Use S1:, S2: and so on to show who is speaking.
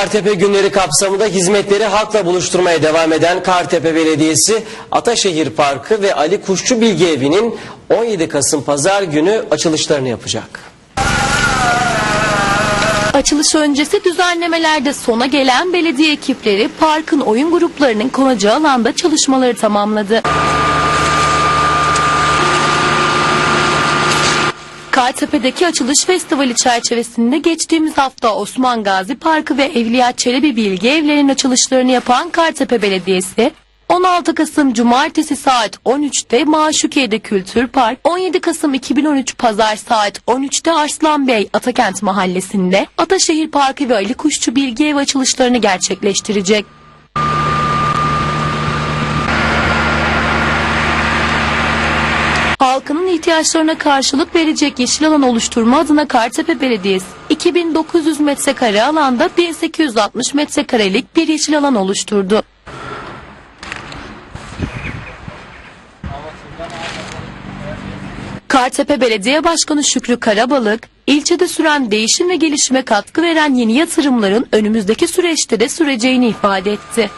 S1: Kartepe günleri kapsamında hizmetleri halkla buluşturmaya devam eden Kartepe Belediyesi Ataşehir Parkı ve Ali Kuşçu Bilgi Evi'nin 17 Kasım Pazar günü açılışlarını yapacak.
S2: Açılış öncesi düzenlemelerde sona gelen belediye ekipleri parkın oyun gruplarının konacağı alanda çalışmaları tamamladı. Kartepe'deki açılış festivali çerçevesinde geçtiğimiz hafta Osman Gazi Parkı ve Evliya Çelebi Bilgi Evlerinin açılışlarını yapan Kartepe Belediyesi 16 Kasım Cumartesi saat 13'te Maşukiye'de Kültür Park, 17 Kasım 2013 Pazar saat 13'te Arslan Bey Atakent Mahallesi'nde Ataşehir Parkı ve Ali Kuşçu Bilgi Evi açılışlarını gerçekleştirecek. Halkının ihtiyaçlarına karşılık verecek yeşil alan oluşturma adına Kartepe Belediyesi 2900 metrekare alanda 1860 metrekarelik bir yeşil alan oluşturdu. Kartepe Belediye Başkanı Şükrü Karabalık, ilçede süren değişim ve gelişime katkı veren yeni yatırımların önümüzdeki süreçte de süreceğini ifade etti.